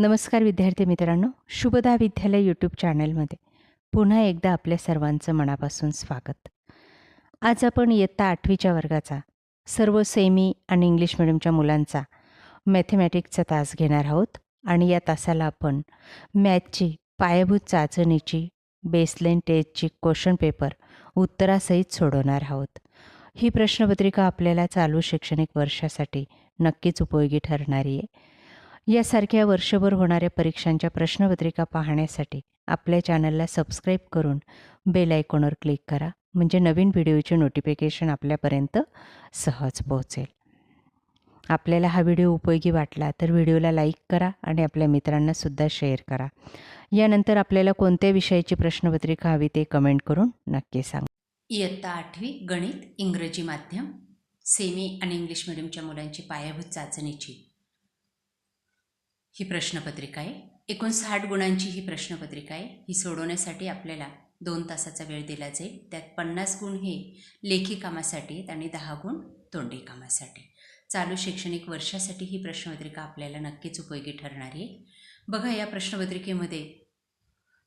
नमस्कार विद्यार्थी मित्रांनो शुभदा विद्यालय यूट्यूब चॅनलमध्ये पुन्हा एकदा आपल्या सर्वांचं मनापासून स्वागत. आज आपण इयत्ता आठवीच्या वर्गाचा सर्व सेमी आणि इंग्लिश मिडियमच्या मुलांचा मॅथमॅटिक्सचा तास घेणार आहोत आणि या तासाला आपण मॅथची पायाभूत चाचणीची बेसलाईन टेस्टची क्वेश्चन पेपर उत्तरासहित सोडवणार आहोत. ही प्रश्नपत्रिका आपल्याला चालू शैक्षणिक वर्षासाठी नक्कीच उपयोगी ठरणारी आहे. यासारख्या वर्षभर होणाऱ्या परीक्षांच्या प्रश्नपत्रिका पाहण्यासाठी आपल्या चॅनलला सबस्क्राईब करून बेल आयकॉनवर क्लिक करा म्हणजे नवीन व्हिडिओचे नोटिफिकेशन आपल्यापर्यंत सहज पोहोचेल. आपल्याला हा व्हिडिओ उपयोगी वाटला तर व्हिडिओला लाईक करा आणि आपल्या मित्रांनासुद्धा शेअर करा. यानंतर आपल्याला कोणत्या विषयाची प्रश्नपत्रिका हवी ते कमेंट करून नक्की सांगा. इयत्ता आठवी गणित इंग्रजी माध्यम. सेमी आणि इंग्लिश मिडियमच्या मुलांची पायाभूत चाचणीची. ही प्रश्नपत्रिका आहे. एकूण साठ गुणांची ही प्रश्नपत्रिका आहे. ही सोडवण्यासाठी आपल्याला दोन तासाचा वेळ दिला जाईल त्यात पन्नास गुण हे लेखी कामासाठी आहेत आणि दहा गुण तोंडी कामासाठी. चालू शैक्षणिक वर्षासाठी ही प्रश्नपत्रिका आपल्याला नक्कीच उपयोगी ठरणार आहे. बघा या प्रश्नपत्रिकेमध्ये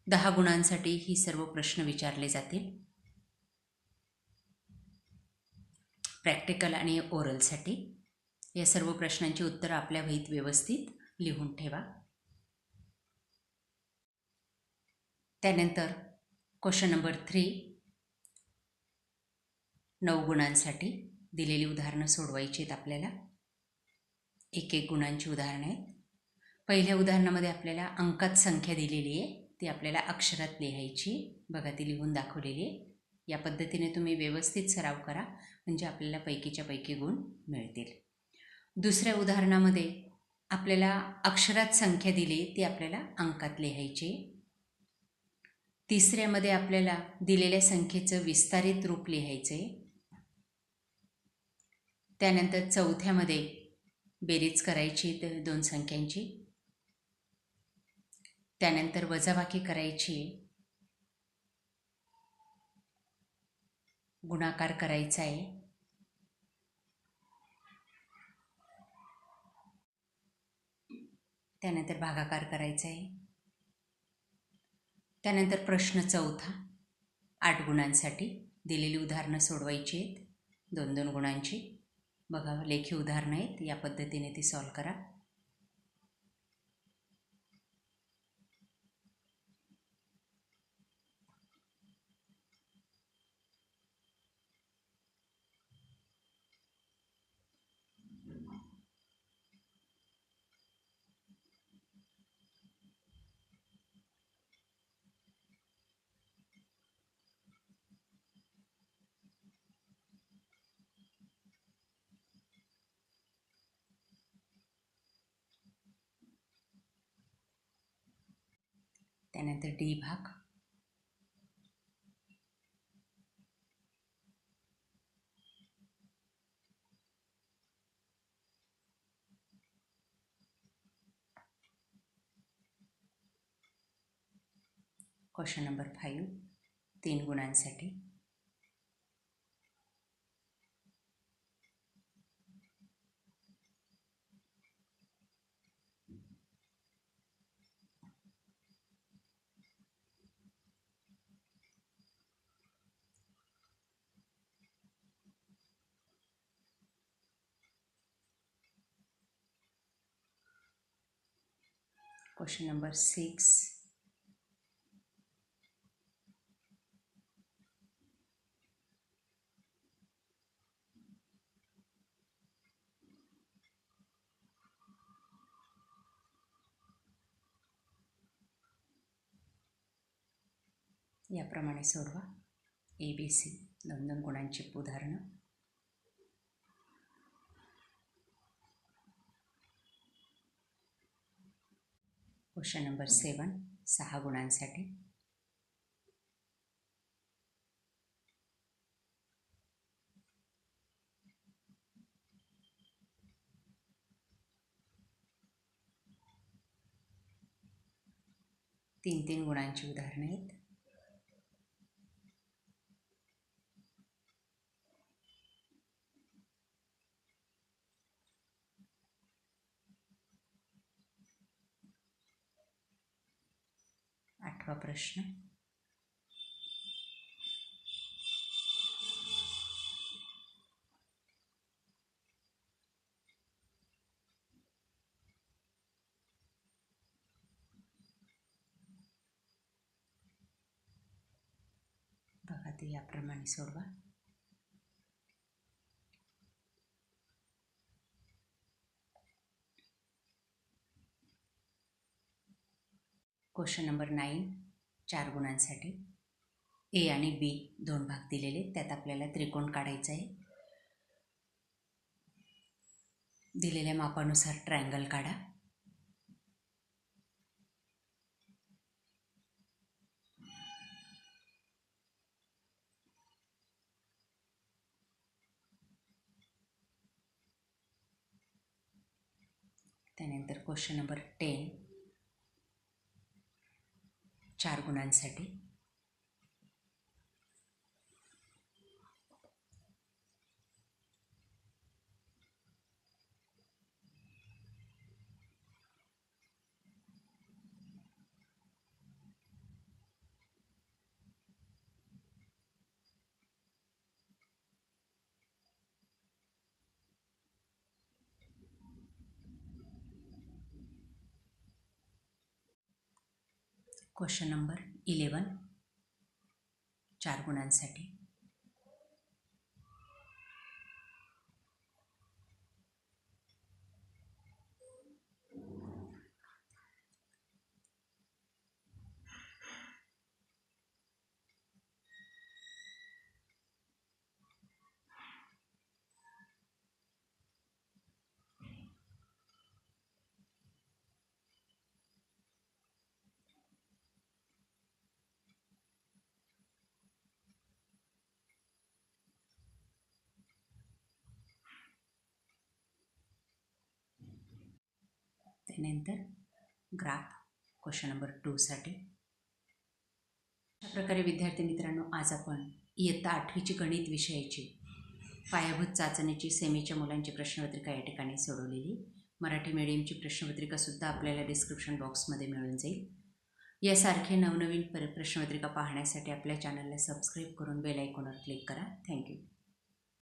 दहा गुणांसाठी ही सर्व प्रश्न विचारले जातील. प्रॅक्टिकल आणि ओरलसाठी. या सर्व प्रश्नांची उत्तरं आपल्या वहीत व्यवस्थित लिहून ठेवा. त्यानंतर क्वेश्चन नंबर थ्री नऊ गुणांसाठी दिलेली उदाहरणं सोडवायची आहेत आपल्याला. एक एक गुणांची उदाहरणं आहेत. पहिल्या उदाहरणामध्ये आपल्याला अंकात संख्या दिलेली आहे ती आपल्याला अक्षरात लिहायची बघा ती लिहून दाखवलेली आहे. या पद्धतीने तुम्ही व्यवस्थित सराव करा म्हणजे आपल्याला पैकीच्या पैकी गुण मिळतील. दुसऱ्या उदाहरणामध्ये आपल्याला अक्षरात संख्या दिली ती आपल्याला अंकात लिहायची. तिसऱ्यामध्ये आपल्याला दिलेल्या संख्येचं विस्तारित रूप लिहायचे. त्यानंतर चौथ्यामध्ये बेरीज करायची तर दोन संख्यांची. त्यानंतर वजाबाकी करायची. गुणाकार करायचा आहे त्यानंतर भागाकार करायचा आहे त्यानंतर प्रश्न चौथा आठ गुणांसाठी दिलेली उदाहरणं सोडवायची आहेत. दोन दोन गुणांची. बघा लेखी उदाहरणं आहेत. या पद्धतीने ती सॉल्व करा. त्यानंतर डी भाग. क्वेश्चन नंबर फाईव्ह तीन गुणांसाठी. क्वेश्चन नंबर सिक्स याप्रमाणे सोडवा ए बी सी दोन दोन गुणांची उदाहरणं क्वेश्चन नंबर सेवन सहा गुणांसाठी. तीन तीन गुणांची उदाहरणं आहेत. हा प्रश्न. बघा ते याप्रमाणे सोडवा. क्वेश्चन नंबर नाईन चार गुणांसाठी. ए आणि बी दोन भाग दिलेले त्यात आपल्याला त्रिकोण काढायचा आहे. दिलेल्या मापानुसार ट्रायंगल काढा. त्यानंतर क्वेश्चन नंबर टेन चार गुणांसाठी. क्वेश्चन नंबर इलेवन चार गुणांसाठी. त्यानंतर ग्राफ क्वेश्चन नंबर टूसाठी अशा प्रकारे विद्यार्थी मित्रांनो आज आपण इयत्ता आठवीची गणित विषयाची पायाभूत चाचणीची सेमीच्या मुलांची प्रश्नपत्रिका या ठिकाणी सोडवलेली. मराठी मीडियमची प्रश्नपत्रिकासुद्धा आपल्याला डिस्क्रिप्शन बॉक्समध्ये मिळून जाईल. यासारखे नवनवीन पर प्रश्नपत्रिका पाहण्यासाठी आपल्या चॅनलला सबस्क्राईब करून बेल आयकॉनवर क्लिक करा. थँक्यू